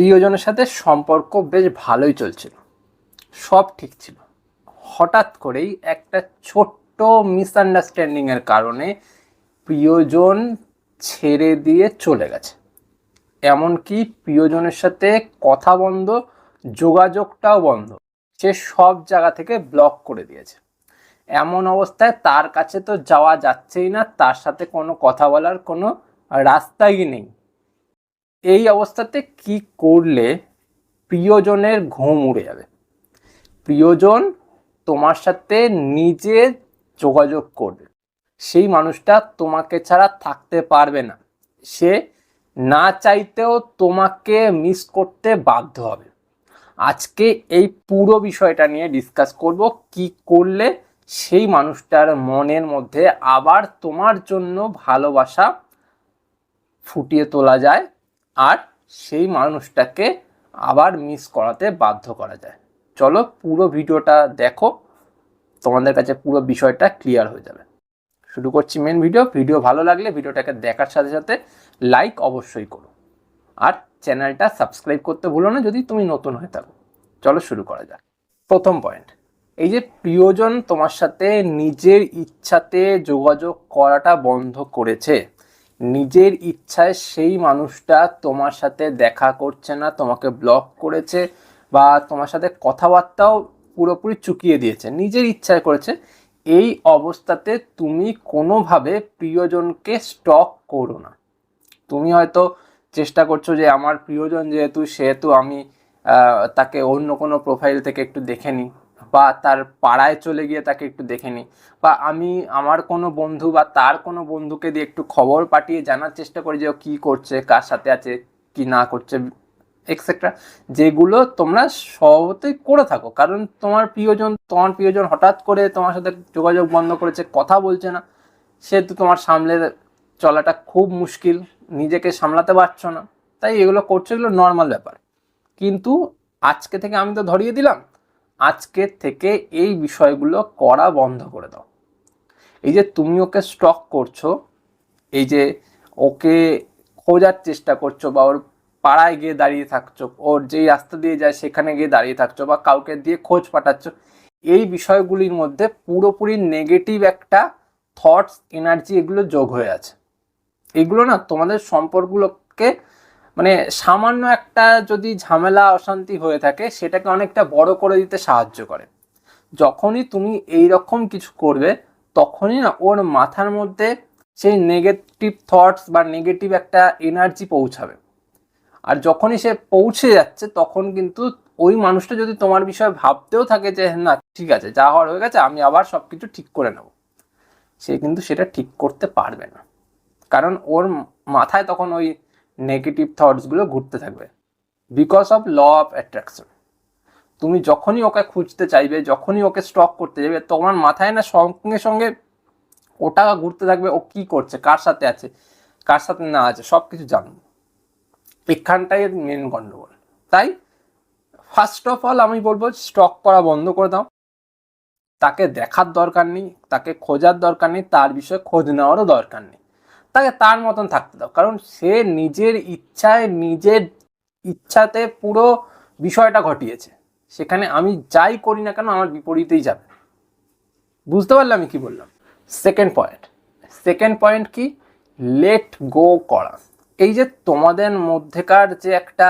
প্রিয়জনের সাথে সম্পর্ক বেশ ভালোই চলছিল। সব ঠিক ছিল। হঠাৎ করেই একটা ছোট্ট মিসআন্ডারস্ট্যান্ডিংয়ের কারণে প্রিয়জন ছেড়ে দিয়ে চলে গেছে। এমনকি প্রিয়জনের সাথে কথা বন্ধ, যোগাযোগটাও বন্ধ, সে সব জায়গা থেকে ব্লক করে দিয়েছে। এমন অবস্থায় তার কাছে তো যাওয়া যাচ্ছেই না, তার সাথে কোনো কথা বলার কোনো রাস্তাই নেই। এই অবস্থাতে কি করলে প্রিয়জনের ঘুম উড়ে যাবে? প্রিয়জন তোমার সাথে নিজে যোগাযোগ করবে। সেই মানুষটা তোমাকে ছাড়া থাকতে পারবে না। সে না চাইতেও তোমাকে মিস করতে বাধ্য হবে। আজকে এই পুরো বিষয়টা নিয়ে ডিসকাস করব, কি করলে সেই মানুষটার মনের মধ্যে আবার তোমার জন্য ভালোবাসা ফুটিয়ে তোলা যায়। আর সেই মানুষটাকে আবার মিস করাতে বাধ্য করা যায়। চলো পুরো ভিডিওটা দেখো, তোমাদের কাছে পুরো বিষয়টা ক্লিয়ার হয়ে যাবে। শুরু করছি মেন ভিডিও ভিডিও ভালো লাগলে ভিডিওটাকে দেখার সাথে সাথে লাইক অবশ্যই করো। আর চ্যানেলটা সাবস্ক্রাইব করতে ভুলো না যদি তুমি নতুন হয়ে থাকো। চলো শুরু করা যাক। প্রথম পয়েন্ট এই যে প্রিয়জন তোমার সাথে নিজের ইচ্ছাতে যোগাযোগ করাটা বন্ধ করেছে নিজের ইচ্ছায় সেই মানুষটা তোমার সাথে দেখা করছে না, তোমাকে ব্লক করেছে বা তোমার সাথে কথাবার্তাও পুরোপুরি চুকিয়ে দিয়েছে, নিজের ইচ্ছায় করেছে, এই অবস্থাতে তুমি কোনোভাবে প্রিয়জনকে স্টক করো না। তুমি হয়তো চেষ্টা করছ যে, আমার প্রিয়জন যেহেতু, সেহেতু আমি তাকে অন্য কোনো প্রোফাইল থেকে একটু দেখে নিই। বা তার পাড়ায় চলে গিয়ে তাকে একটু দেখে নিই। বা আমি আমার কোনো বন্ধু বা তার কোনো বন্ধুকে দিয়ে একটু খবর পাঠিয়ে জানার চেষ্টা করি যে ও কী করছে, কার সাথে আছে, কি না করছে এক্সেট্রা যেগুলো তোমরা স্বভাবতই করে থাকো। কারণ তোমার প্রিয়জন তোমার প্রিয়জন হঠাৎ করে তোমার সাথে যোগাযোগ বন্ধ করেছে, কথা বলছে না, সেহেতু তোমার সামলে চলাটা খুব মুশকিল, নিজেকে সামলাতে পারছ না, তাই এগুলো করছ, এগুলো নর্মাল ব্যাপার। কিন্তু আজকে থেকে আমি তো ধরিয়ে দিলাম আজকে থেকে এই বিষয়গুলো করা বন্ধ করে দাও। এই যে তুমি ওকে স্টক করছ, এই যে ওকে খোঁজার চেষ্টা করছ বা ওর পাড়ায় গিয়ে দাঁড়িয়ে থাকছো, ওর যেই রাস্তা দিয়ে যায় সেখানে গিয়ে দাঁড়িয়ে থাকছো বা কাউকে দিয়ে খোঁজ পাঠাচ্ছ, এই বিষয়গুলির মধ্যে পুরোপুরি নেগেটিভ একটা থটস এনার্জি এগুলো যোগ হয়ে আছে। এগুলো না তোমাদের সম্পর্কগুলোকে মানে সামান্য একটা যদি ঝামেলা, অশান্তি হয়ে থাকে, সেটাকে অনেকটা বড় করে দিতে সাহায্য করে। যখনই তুমি এই রকম কিছু করবে, তখনই না ওর মাথার মধ্যে সেই নেগেটিভ থটস বা নেগেটিভ একটা এনার্জি পৌঁছাবে। আর যখনই সে পৌঁছে যাচ্ছে, তখন কিন্তু ওই মানুষটা যদি তোমার বিষয়ে ভাবতেও থাকে যে, না, ঠিক আছে, যা হওয়ার হয়ে গেছে, আমি আবার সব কিছু ঠিক করে নেব। সে কিন্তু সেটা ঠিক করতে পারবে না। কারণ ওর মাথায় তখন ওই নেগেটিভ থটসগুলো ঘুরতে থাকবে। Because of law of attraction তুমি যখনই ওকে খুঁজতে চাইবে, যখনই ওকে স্টক করতে যাবে, তোমার মাথায় না সঙ্গে সঙ্গে ওটা ঘুরতে থাকবে, ও কি করছে, কার সাথে আছে, কার সাথে না আছে সব কিছু জানব এখানটাই মেন গন্ডগোল। তাই ফার্স্ট অফ অল আমি বলব স্টক করা বন্ধ করে দাও। তাকে দেখার দরকার নেই, তাকে খোঁজার দরকার নেই, তার বিষয়ে খোঁজ নেওয়ারও দরকার নেই। তাকে তার মতন থাকতে দাও। কারণ সে নিজের ইচ্ছায়, নিজের ইচ্ছাতে পুরো বিষয়টা ঘটিয়েছে। সেখানে আমি যাই করি না কেন আমার বিপরীতেই যাবে। বুঝতে পারলে আমি কি বললাম? সেকেন্ড পয়েন্ট সেকেন্ড পয়েন্ট কি? লেট গো করা। এই যে তোমাদের মধ্যেকার যে একটা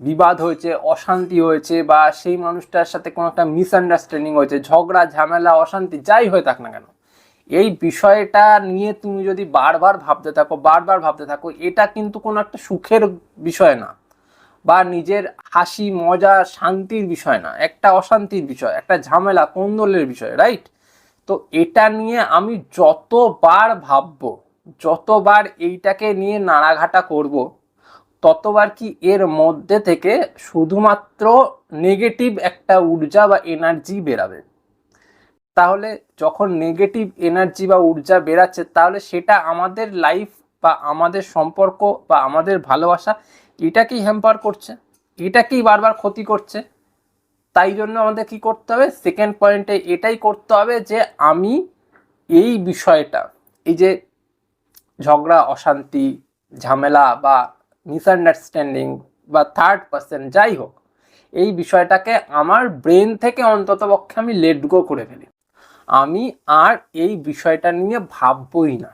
বিবাদ হয়েছে, অশান্তি হয়েছে বা সেই মানুষটার সাথে কোনো একটা মিসআন্ডারস্ট্যান্ডিং হয়েছে, ঝগড়া, ঝামেলা, অশান্তি, যাই হয়ে থাক না কেন এই বিষয়টা নিয়ে তুমি যদি বারবার ভাবতে থাকো, বারবার ভাবতে থাকো, এটা কিন্তু কোনো একটা সুখের বিষয় না বা নিজের হাসি, মজা, শান্তির বিষয় না, একটা অশান্তির বিষয়, একটা ঝামেলা, কোন্দলের বিষয় রাইট তো এটা নিয়ে আমি যতবার ভাববো, যতবার এইটাকে নিয়ে নাড়াঘাটা করব, ততবার কি এর মধ্যে থেকে শুধুমাত্র নেগেটিভ একটা ঊর্জা বা এনার্জি বেরাবে? তাহলে যখন নেগেটিভ এনার্জি বা ঊর্জা বেরাচ্ছে তাহলে সেটা আমাদের লাইফ বা আমাদের সম্পর্ক বা আমাদের ভালোবাসা এটাকেই হ্যাম্পার করছে, এটাকেই বারবার ক্ষতি করছে। তাই জন্য আমাদের কি করতে হবে? সেকেন্ড পয়েন্টে এটাই করতে হবে যে আমি এই বিষয়টা, এই যে ঝগড়া, অশান্তি, ঝামেলা বা মিসআন্ডারস্ট্যান্ডিং বা থার্ড পার্সেন্ট যাই হোক, এই বিষয়টাকে আমার ব্রেন থেকে অন্ততপক্ষে আমি লেট গো করে ফেলি। আমি আর এই বিষয়টা নিয়ে ভাববই না।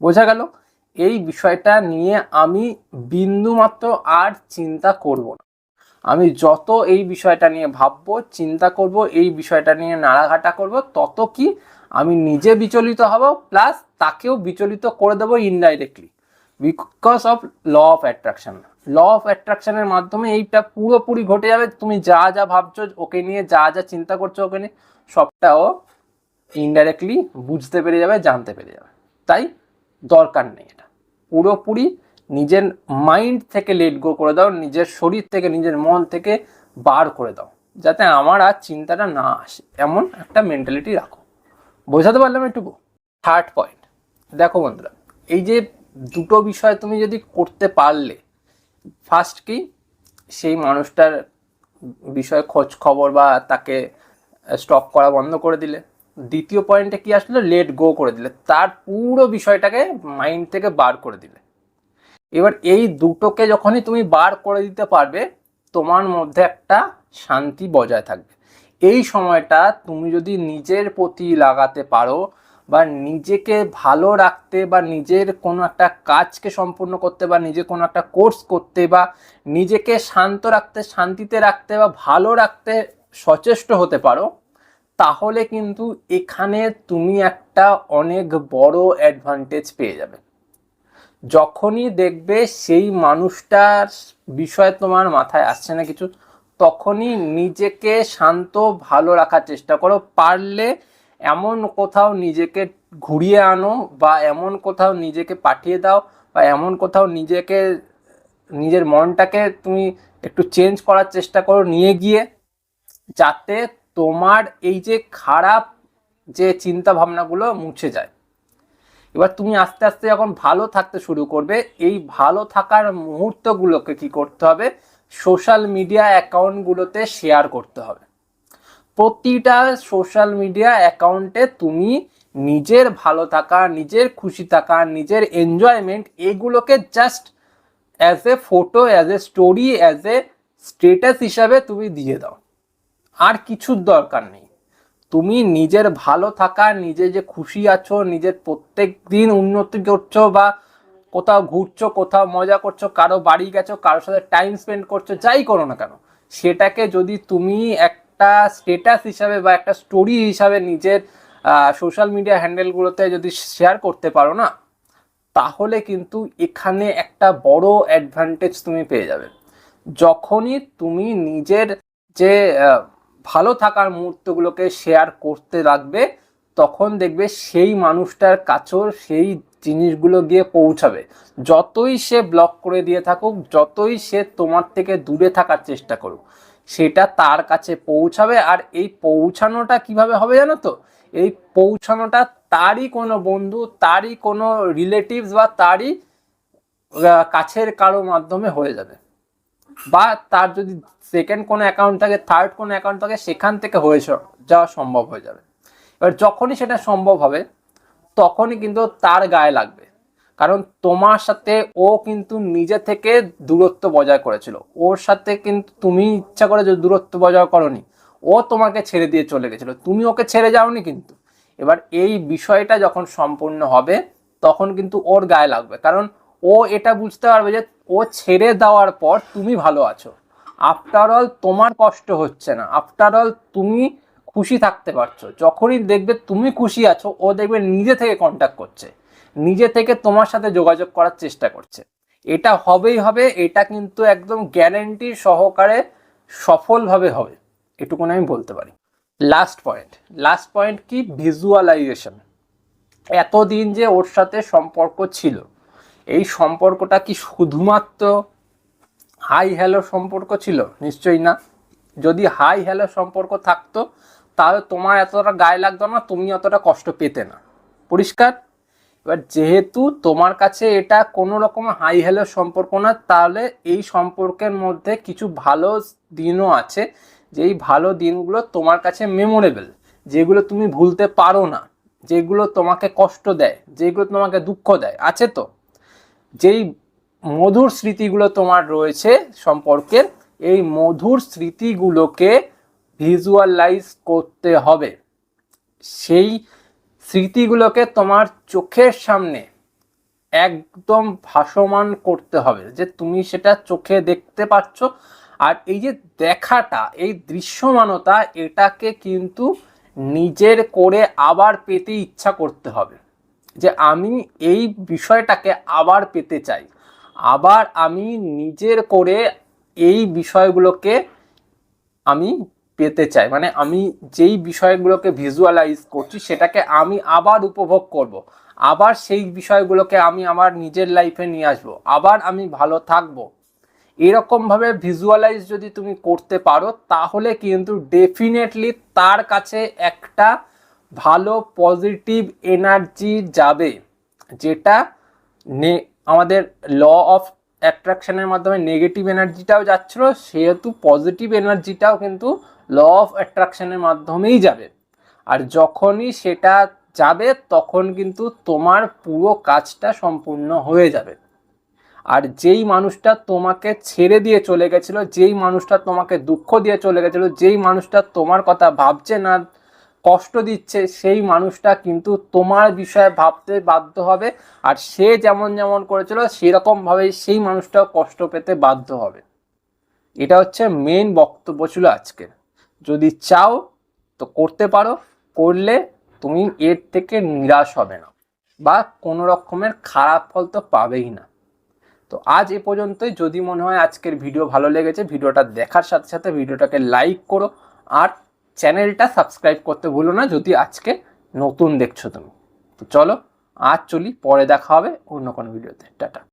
বোঝা গেল? এই বিষয়টা নিয়ে আমি বিন্দুমাত্র আর চিন্তা করব না। আমি যত এই বিষয়টা নিয়ে ভাববো, চিন্তা করব, এই বিষয়টা নিয়ে নাড়াঘাটা করব, তত কি আমি নিজে বিচলিত হব, প্লাস তাকেও বিচলিত করে দেবো indirectly because of law of attraction law of অ্যাট্রাকশনের মাধ্যমে এইটা পুরোপুরি ঘটে যাবে। তুমি যা যা ভাবছ, ওকে নিয়ে যা যা চিন্তা করছ, ওকে নিয়ে সবটাও ইনডাইরেক্টলি বুঝতে পেরে যাবে, জানতে পেরে যাবে। তাই দরকার নেই এটা। পুরোপুরি নিজের মাইন্ড থেকে লেট গো করে দাও, নিজের শরীর থেকে, নিজের মন থেকে বার করে দাও, যাতে আমার আর চিন্তাটা না আসে। এমন একটা মেন্টালিটি রাখো। বোঝাতে পারলাম একটুকু থার্ড পয়েন্ট দেখো বন্ধুরা, এই যে দুটো বিষয় তুমি যদি করতে পারলে ফার্স্ট কি? সেই মানুষটার বিষয়ে খোঁজ খবর বা তাকে স্টক করা বন্ধ করে দিলে। দ্বিতীয় পয়েন্টে কি আসলো? লেট গো করে দিলে। তার পুরো বিষয়টাকে মাইন্ড থেকে বার করে দিলে। এবার এই দুটোকে যখনই তুমি বার করে দিতে পারবে, তোমার মধ্যে একটা শান্তি বজায় থাকবে। এই সময়টা তুমি যদি নিজের প্রতি লাগাতে পারো বা নিজেকে ভালো রাখতে বা নিজের কোনো একটা কাজকে সম্পূর্ণ করতে বা নিজে কোনো একটা কোর্স করতে বা নিজেকে শান্ত রাখতে, শান্তিতে রাখতে বা ভালো রাখতে সচেষ্ট হতে পারো, তাহলে কিন্তু এখানে তুমি একটা অনেক বড় অ্যাডভান্টেজ পেয়ে যাবে। যখনই দেখবে সেই মানুষটার বিষয়ে তোমার মাথায় আসছে না কিছু, তখনই নিজেকে শান্ত, ভালো রাখার চেষ্টা করো। পারলে এমন কোথাও নিজেকে ঘুরিয়ে আনো বা এমন কোথাও নিজেকে পাঠিয়ে দাও বা এমন কোথাও নিজেকে, নিজের মনটাকে তুমি একটু চেঞ্জ করার চেষ্টা করো নিয়ে গিয়ে, যাতে তোমার এই যে খারাপ যে চিন্তা ভাবনাগুলো মুছে যায়। এবার তুমি আস্তে আস্তে যখন ভালো থাকতে শুরু করবে, এই ভালো থাকার মুহূর্তগুলোকে কি করতে হবে? সোশ্যাল মিডিয়া অ্যাকাউন্টগুলোতে শেয়ার করতে হবে। প্রতিটা সোশ্যাল মিডিয়া অ্যাকাউন্টে তুমি নিজের ভালো থাকা, নিজের খুশি থাকা, নিজের এনজয়মেন্ট এগুলোকে just as a photo as a story as a status হিসাবে তুমি দিয়ে দাও। আর কিছুর দরকার নেই। তুমি নিজের ভালো থাকা, নিজে যে খুশি আছো, নিজের প্রত্যেক দিন উন্নতি করছ বা কোথাও ঘুরছো, কোথাও মজা করছ, কারও বাড়ি গেছো কারোর সাথে টাইম স্পেন্ড করছ, যাই করো না কেন, সেটাকে যদি তুমি একটা স্টেটাস হিসাবে বা একটা স্টোরি হিসাবে নিজের সোশ্যাল মিডিয়া হ্যান্ডেলগুলোতে যদি শেয়ার করতে পারো না, তাহলে কিন্তু এখানে একটা বড় অ্যাডভান্টেজ তুমি পেয়ে যাবে। যখনই তুমি নিজের যে ভালো থাকার মুহূর্তগুলোকে শেয়ার করতে লাগবে, তখন দেখবে সেই মানুষটার কাছেও সেই জিনিসগুলো গিয়ে পৌঁছাবে। যতই সে ব্লক করে দিয়ে থাকুক, যতই সে তোমার থেকে দূরে থাকার চেষ্টা করুক সেটা তার কাছে পৌঁছাবে আর এই পৌঁছানোটা কীভাবে হবে জানো তো? এই পৌঁছানোটা তারই কোনো বন্ধু, তারই কোনো রিলেটিভস বা তারই কাছের কারও মাধ্যমে হয়ে যাবে। বা তার যদি সেকেন্ড কোনো অ্যাকাউন্ট থাকে থার্ড কোনো অ্যাকাউন্ট থাকে, সেখান থেকে হয়ে যাওয়া সম্ভব হয়ে যাবে। এবার যখনই সেটা সম্ভব হবে, তখনই কিন্তু তার গায়ে লাগবে। কারণ তোমার সাথে ও কিন্তু নিজে থেকে দূরত্ব বজায় করেছিল। ওর সাথে কিন্তু তুমি ইচ্ছা করে যে দূরত্ব বজায় করনি, ও তোমাকে ছেড়ে দিয়ে চলে গেছিল। তুমি ওকে ছেড়ে যাওনি কিন্তু। এবার এই বিষয়টা যখন সম্পূর্ণ হবে, তখন কিন্তু ওর গায়ে লাগবে। কারণ ও এটা বুঝতে পারবে যে ও ছেড়ে দেওয়ার পর তুমি ভালো আছো। আফটার অল তোমার কষ্ট হচ্ছে না। আফটার অল তুমি খুশি থাকতে পারছ। যখনই দেখবে তুমি খুশি আছো, ও দেখবে নিজে থেকে কন্ট্যাক্ট করছে। নিজে থেকে তোমার সাথে যোগাযোগ করার চেষ্টা করছে। এটা হবেই হবে, এটা কিন্তু একদম গ্যারেন্টি সহকারে সফলভাবে হবে। এটুকুন আমি বলতে পারি। লাস্ট পয়েন্ট লাস্ট পয়েন্ট কি? ভিজুয়ালাইজেশন এতদিন যে ওর সাথে সম্পর্ক ছিল, এই সম্পর্কটা কি শুধুমাত্র হাই হ্যালো সম্পর্ক ছিল? নিশ্চয়ই না। যদি হাই হ্যালো সম্পর্ক থাকতো, তাহলে তোমার এতটা গায়ে লাগতো না, তুমি অতটা কষ্ট পেতে না। পরিষ্কার? এবার যেহেতু তোমার কাছে এটা কোনো রকম হাই হ্যালো সম্পর্ক না, তাহলে এই সম্পর্কের মধ্যে কিছু ভালো দিনও আছে, যেই ভালো দিনগুলো তোমার কাছে মেমোরেবল যেগুলো তুমি ভুলতে পারো না, যেগুলো তোমাকে কষ্ট দেয়, যেগুলো তোমাকে দুঃখ দেয়, আছে তো? যেই মধুর স্মৃতিগুলো তোমার রয়েছে সম্পর্কের, এই মধুর স্মৃতিগুলোকে ভিজুয়ালাইজ করতে হবে। সেই স্মৃতিগুলোকে তোমার চোখের সামনে একদম ভাসমান করতে হবে, যে তুমি সেটা চোখে দেখতে পাচ্ছ। আর এই যে দেখাটা, এই দৃশ্যমানতা, এটাকে কিন্তু নিজের করে আবার পেতে ইচ্ছা করতে হবে। যে আমি এই বিষয়টাকে আবার পেতে চাই, আবার আমি নিজের করে এই বিষয়গুলোকে আমি পেতে চাই। মানে আমি যেই বিষয়গুলোকে ভিজুয়ালাইজ করছি, সেটাকে আমি আবার উপভোগ করব। আবার সেই বিষয়গুলোকে আমি আমার নিজের লাইফে নিয়ে আসব। আবার আমি ভালো থাকব। এরকমভাবে ভিজুয়ালাইজ যদি তুমি করতে পারো, তাহলে কিন্তু ডেফিনেটলি তার কাছে একটা ভালো পজিটিভ এনার্জি যাবে। যেটা নে, আমাদের ল অফ অ্যাট্রাকশনের মাধ্যমে নেগেটিভ এনার্জিটাও যাচ্ছিল, সেহেতু পজিটিভ এনার্জিটাও কিন্তু ল অফ অ্যাট্রাকশনের মাধ্যমেই যাবে। আর যখনই সেটা যাবে, তখন কিন্তু তোমার পুরো কাজটা সম্পূর্ণ হয়ে যাবে। আর যেই মানুষটা তোমাকে ছেড়ে দিয়ে চলে গেছিল, যেই মানুষটা তোমাকে দুঃখ দিয়ে চলে গেছিল, যেই মানুষটা তোমার কথা ভাবছে না, কষ্ট দিচ্ছে, সেই মানুষটা কিন্তু তোমার বিষয়ে ভাবতে বাধ্য হবে। আর সে যেমন যেমন করেছিল, সেরকমভাবেই সেই মানুষটাও কষ্ট পেতে বাধ্য হবে। এটা হচ্ছে মেন বক্তব্য ছিল আজকের। যদি চাও তো করতে পারো, করলে তুমি এর থেকে নিরাশ হবে না বা কোনো রকমের খারাপ ফল তো পাবেই না। তো আজ এ পর্যন্তই। যদি মনে হয় আজকের ভিডিও ভালো লেগেছে, ভিডিওটা দেখার সাথে সাথে ভিডিওটাকে লাইক করো আর চ্যানেলটা সাবস্ক্রাইব করতে ভুলো না, যদি আজকে নতুন দেখছ তুমি। তো চলো, আজ চলি, পরে দেখা হবে অন্য কোনো ভিডিওতে। টাটা।